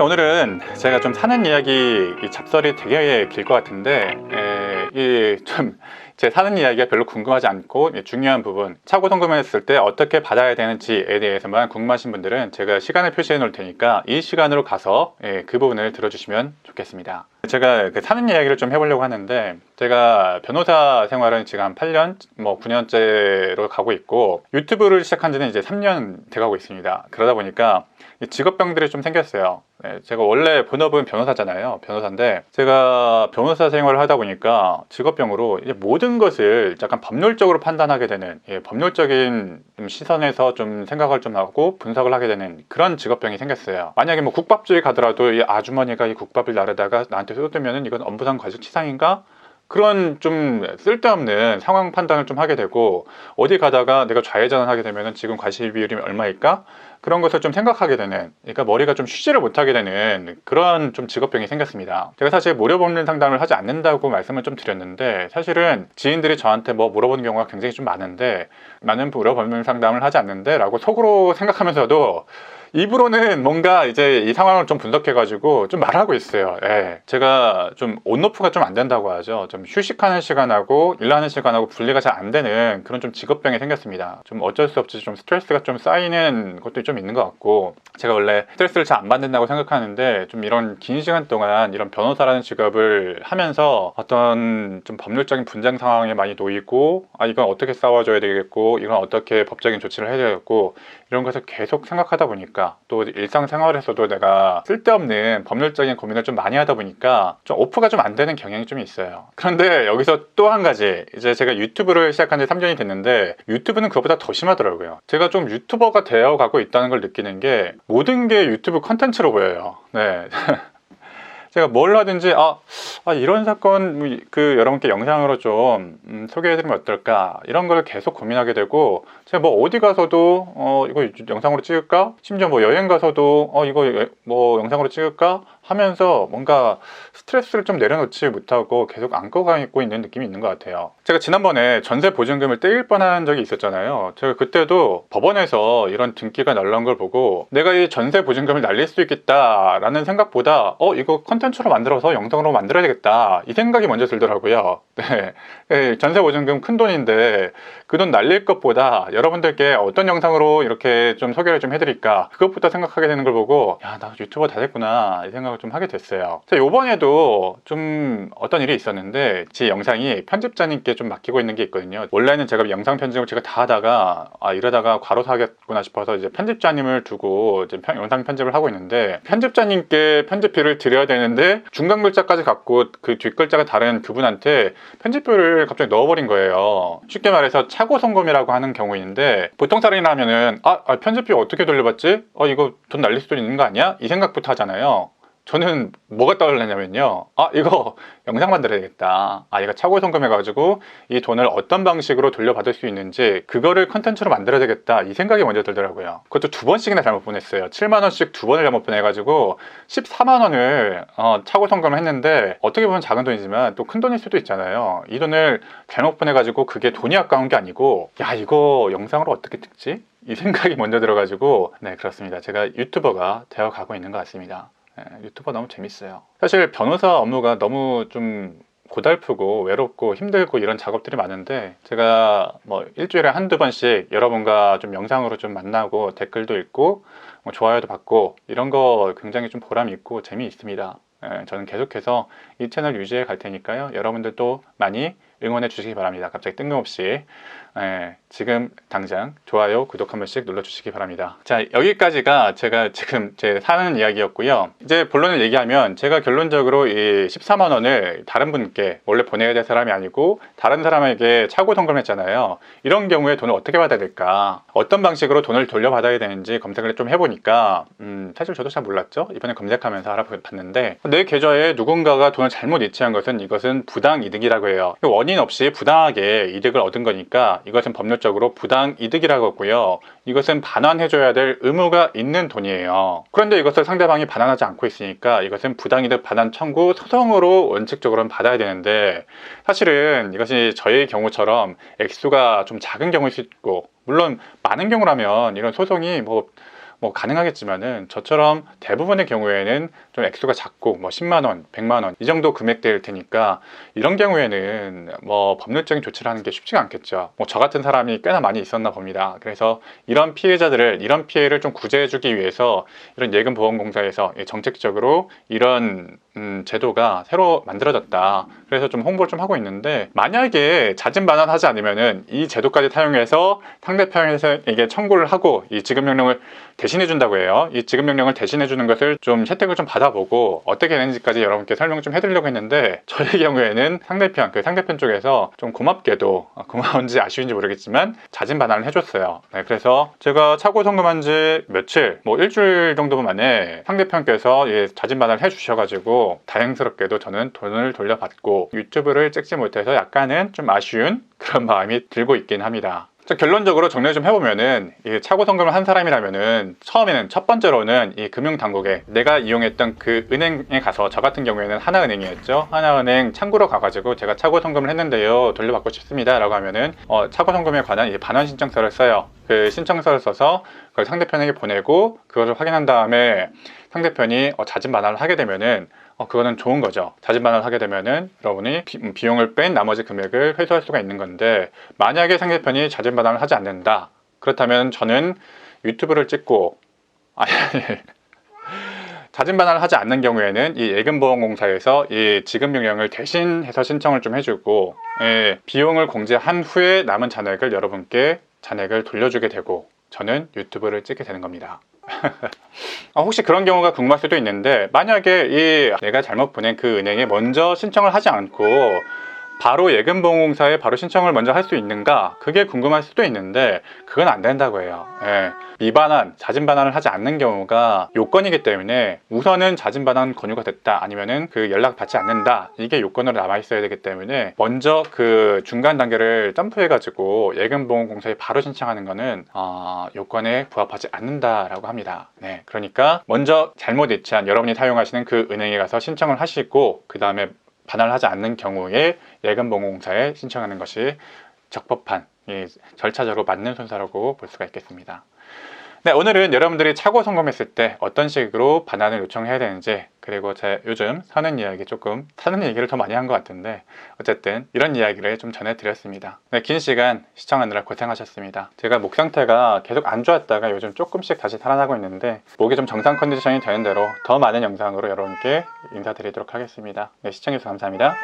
자, 오늘은 제가 좀 사는 이야기 이 잡설이 되게 길 것 같은데 이좀 제 사는 이야기가 별로 궁금하지 않고 예, 중요한 부분 차고 송금했을 때 어떻게 받아야 되는지에 대해서만 궁금하신 분들은 제가 시간을 표시해 놓을 테니까 이 시간으로 가서 예, 그 부분을 들어주시면 좋겠습니다. 제가 그 사는 이야기를 좀 해보려고 하는데 제가 변호사 생활은 지금 한 8년, 뭐 9년째로 가고 있고 유튜브를 시작한 지는 이제 3년 돼가고 있습니다. 그러다 보니까 이 직업병들이 좀 생겼어요. 네, 제가 원래 본업은 변호사잖아요. 변호사인데 제가 변호사 생활을 하다 보니까 직업병으로 이제 모든 것을 약간 법률적으로 판단하게 되는 예, 법률적인 좀 시선에서 좀 생각을 좀 하고 분석을 하게 되는 그런 직업병이 생겼어요. 만약에 뭐 국밥집에 가더라도 이 아주머니가 이 국밥을 나르다가 나한테 쏟으면은 이건 엄부상 과실치상인가? 그런 좀 쓸데없는 상황 판단을 좀 하게 되고 어디 가다가 내가 좌회전하게 되면은 지금 과실 비율이 얼마일까? 그런 것을 좀 생각하게 되는 그러니까 머리가 좀 쉬지를 못하게 되는 그런 좀 직업병이 생겼습니다. 제가 사실 무료 법률 상담을 하지 않는다고 말씀을 좀 드렸는데 사실은 지인들이 저한테 뭐 물어보는 경우가 굉장히 좀 많은데 나는 무료 법률 상담을 하지 않는데 라고 속으로 생각하면서도 입으로는 뭔가 이제 이 상황을 좀 분석해가지고 좀 말하고 있어요. 예. 제가 좀 온오프가 좀 안 된다고 하죠. 좀 휴식하는 시간하고 일하는 시간하고 분리가 잘 안 되는 그런 좀 직업병이 생겼습니다. 좀 어쩔 수 없이 좀 스트레스가 좀 쌓이는 것도 좀 있는 것 같고 제가 원래 스트레스를 잘 안 받는다고 생각하는데 좀 이런 긴 시간 동안 이런 변호사라는 직업을 하면서 어떤 좀 법률적인 분쟁 상황에 많이 놓이고 아 이건 어떻게 싸워줘야 되겠고 이건 어떻게 법적인 조치를 해야 되겠고 이런 것을 계속 생각하다 보니까 또 일상생활에서도 내가 쓸데없는 법률적인 고민을 좀 많이 하다 보니까 좀 오프가 좀 안 되는 경향이 좀 있어요. 그런데 여기서 또 한 가지 이제 제가 유튜브를 시작한 지 3년이 됐는데 유튜브는 그것보다 더 심하더라고요. 제가 좀 유튜버가 되어 가고 있다는 걸 느끼는 게 모든 게 유튜브 컨텐츠로 보여요. 네. 제가 뭘 하든지 아, 아 이런 사건 뭐그 여러분께 영상으로 좀 음, 소개해드리면 어떨까 이런 걸 계속 고민하게 되고 제가 뭐 어디 가서도 어 이거 영상으로 찍을까 심지어 뭐 여행 가서도 어 이거 여- 뭐 영상으로 찍을까 하면서 뭔가 스트레스를 좀 내려놓지 못하고 계속 안고 가고 있는 느낌이 있는 것 같아요. 제가 지난번에 전세 보증금을 떼일 뻔한 적이 있었잖아요. 제가 그때도 법원에서 이런 등기가 날라온 걸 보고 내가 이 전세 보증금을 날릴 수 있겠다라는 생각보다 어 이거 컨 텐츠로 만들어서 영상으로 만들어야 되겠다 이 생각이 먼저 들더라고요. 네. 네, 전세 보증금 큰 돈인데 그 돈 날릴 것보다 여러분들께 어떤 영상으로 이렇게 좀 소개를 좀 해드릴까 그것부터 생각하게 되는 걸 보고 야 나 유튜버 다 됐구나 이 생각을 좀 하게 됐어요. 자 요번에도 좀 어떤 일이 있었는데 제 영상이 편집자님께 좀 맡기고 있는 게 있거든요. 원래는 제가 영상 편집을 제가 다 하다가 아 이러다가 과로사겠구나 싶어서 이제 편집자님을 두고 이제 편- 영상 편집을 하고 있는데 편집자님께 편집비를 드려야 되는 데 중간 글자까지 갖고 그 뒷글자가 다른 그분한테 편집비를 갑자기 넣어버린 거예요. 쉽게 말해서 차고 송금이라고 하는 경우인데 보통 사람이라면은 아, 아, 편집비 어떻게 돌려받지? 어 이거 돈 날릴 수도 있는 거 아니야? 이 생각부터 하잖아요. 저는 뭐가 떠올랐냐면요. 아, 이거 영상 만들어야 되겠다. 아, 이거 차고 송금해가지고 이 돈을 어떤 방식으로 돌려받을 수 있는지 그거를 컨텐츠로 만들어야 되겠다. 이 생각이 먼저 들더라고요. 그것도 두 번씩이나 잘못 보냈어요. 7만원씩 두 번을 잘못 보내가지고 14만원을 어, 차고 송금을 했는데 어떻게 보면 작은 돈이지만 또 큰 돈일 수도 있잖아요. 이 돈을 잘못 보내가지고 그게 돈이 아까운 게 아니고 야, 이거 영상으로 어떻게 찍지? 이 생각이 먼저 들어가지고 네, 그렇습니다. 제가 유튜버가 되어 가고 있는 것 같습니다. 예, 유튜버 너무 재밌어요. 사실 변호사 업무가 너무 좀 고달프고 외롭고 힘들고 이런 작업들이 많은데 제가 뭐 일주일에 한두 번씩 여러분과 좀 영상으로 좀 만나고 댓글도 읽고 뭐 좋아요도 받고 이런 거 굉장히 좀 보람이 있고 재미 있습니다. 예, 저는 계속해서 이 채널 유지해 갈 테니까요. 여러분들도 많이 응원해 주시기 바랍니다. 갑자기 뜬금없이 예, 지금 당장 좋아요, 구독 한 번씩 눌러주시기 바랍니다. 자, 여기까지가 제가 지금 제 사는 이야기였고요. 이제 본론을 얘기하면 제가 결론적으로 이 14만 원을 다른 분께 원래 보내야 될 사람이 아니고 다른 사람에게 차고 송금했잖아요. 이런 경우에 돈을 어떻게 받아야 될까? 어떤 방식으로 돈을 돌려받아야 되는지 검색을 좀 해보니까 음, 사실 저도 잘 몰랐죠. 이번에 검색하면서 알아봤는데 내 계좌에 누군가가 돈을 잘못 이체한 것은 이것은 부당 이득이라고 해요. 원인 없이 부당하게 이득을 얻은 거니까 이것은 법률적으로 부당 이득이라고 하고요. 이것은 반환해줘야 될 의무가 있는 돈이에요. 그런데 이것을 상대방이 반환하지 않고 있으니까 이것은 부당 이득 반환 청구 소송으로 원칙적으로는 받아야 되는데 사실은 이것이 저의 경우처럼 액수가 좀 작은 경우일 수 있고 물론 많은 경우라면 이런 소송이 뭐 뭐 가능하겠지만은 저처럼 대부분의 경우에는 좀 액수가 작고 뭐 10만 원, 100만 원 이 정도 금액대일 테니까 이런 경우에는 뭐 법률적인 조치를 하는 게 쉽지가 않겠죠. 뭐 저 같은 사람이 꽤나 많이 있었나 봅니다. 그래서 이런 피해자들을 이런 피해를 좀 구제해주기 위해서 이런 예금보험공사에서 정책적으로 이런 음, 제도가 새로 만들어졌다. 그래서 좀 홍보를 좀 하고 있는데 만약에 자진 반환하지 않으면은 이 제도까지 사용해서 상대편에게 청구를 하고 이 지급 명령을 대신해 준다고 해요. 이 지급 명령을 대신해 주는 것을 좀 혜택을 좀 받아보고 어떻게 되는지까지 여러분께 설명 좀 해드리려고 했는데 저의 경우에는 상대편 그 상대편 쪽에서 좀 고맙게도 아, 고마운지 아쉬운지 모르겠지만 자진 반환을 해줬어요. 네, 그래서 제가 차고 송금한 지 며칠 뭐 일주일 정도 만에 상대편께서 예, 자진 반환을 해주셔가지고 다행스럽게도 저는 돈을 돌려받고 유튜브를 찍지 못해서 약간은 좀 아쉬운 그런 마음이 들고 있긴 합니다. 자, 결론적으로 정리 좀 해보면은 이 차고 송금을 한 사람이라면은 처음에는 첫 번째로는 이 금융 당국에 내가 이용했던 그 은행에 가서 저 같은 경우에는 하나은행이었죠. 하나은행 창구로 가가지고 제가 차고 송금을 했는데요. 돌려받고 싶습니다라고 하면은 어, 차고 송금에 관한 이 반환 신청서를 써요 그 신청서를 써서 그걸 상대편에게 보내고 그것을 확인한 다음에 상대편이 어, 자진 반환을 하게 되면은 어, 그거는 좋은 거죠. 자진 반환을 하게 되면은 여러분이 비, 용을뺀 나머지 금액을 회수할 수가 있는 건데 만약에 상대편이 자진 반환을 하지 않는다. 그렇다면 저는 유튜브를 찍고 아니 자진 반환을 하지 않는 경우에는 이 예금보험공사에서 이 지급 명령을 대신해서 신청을 좀 해주고 예, 비용을 공제한 후에 남은 잔액을 여러분께 잔액을 돌려주게 되고 저는 유튜브를 찍게 되는 겁니다. 아, 혹시 그런 경우가 궁금할 수도 있는데 만약에 이 내가 잘못 보낸 그 은행에 먼저 신청을 하지 않고 바로 예금보험공사에 바로 신청을 먼저 할 수 있는가? 그게 궁금할 수도 있는데 그건 안 된다고 해요. 예. 미반환, 자진반환을 하지 않는 경우가 요건이기 때문에 우선은 자진반환 권유가 됐다. 아니면은 그 연락 받지 않는다. 이게 요건으로 남아 있어야 되기 때문에 먼저 그 중간 단계를 점프해 가지고 예금보험공사에 바로 신청하는 거는 어, 요건에 부합하지 않는다라고 합니다. 네. 그러니까 먼저 잘못 일치한 여러분이 사용하시는 그 은행에 가서 신청을 하시고 그 다음에 반환을 하지 않는 경우에 예금보험공사에 신청하는 것이 적법한 이 절차적으로 맞는 순서라고 볼 수가 있겠습니다. 네, 오늘은 여러분들이 차고 송금했을 때 어떤 식으로 반환을 요청해야 되는지 그리고 제 요즘 사는 이야기 조금 사는 얘기를 더 많이 한 것 같은데 어쨌든 이런 이야기를 좀 전해드렸습니다. 네, 긴 시간 시청하느라 고생하셨습니다. 제가 목 상태가 계속 안 좋았다가 요즘 조금씩 다시 살아나고 있는데 목이 좀 정상 컨디션이 되는 대로 더 많은 영상으로 여러분께 인사드리도록 하겠습니다. 네, 시청해주셔서 감사합니다.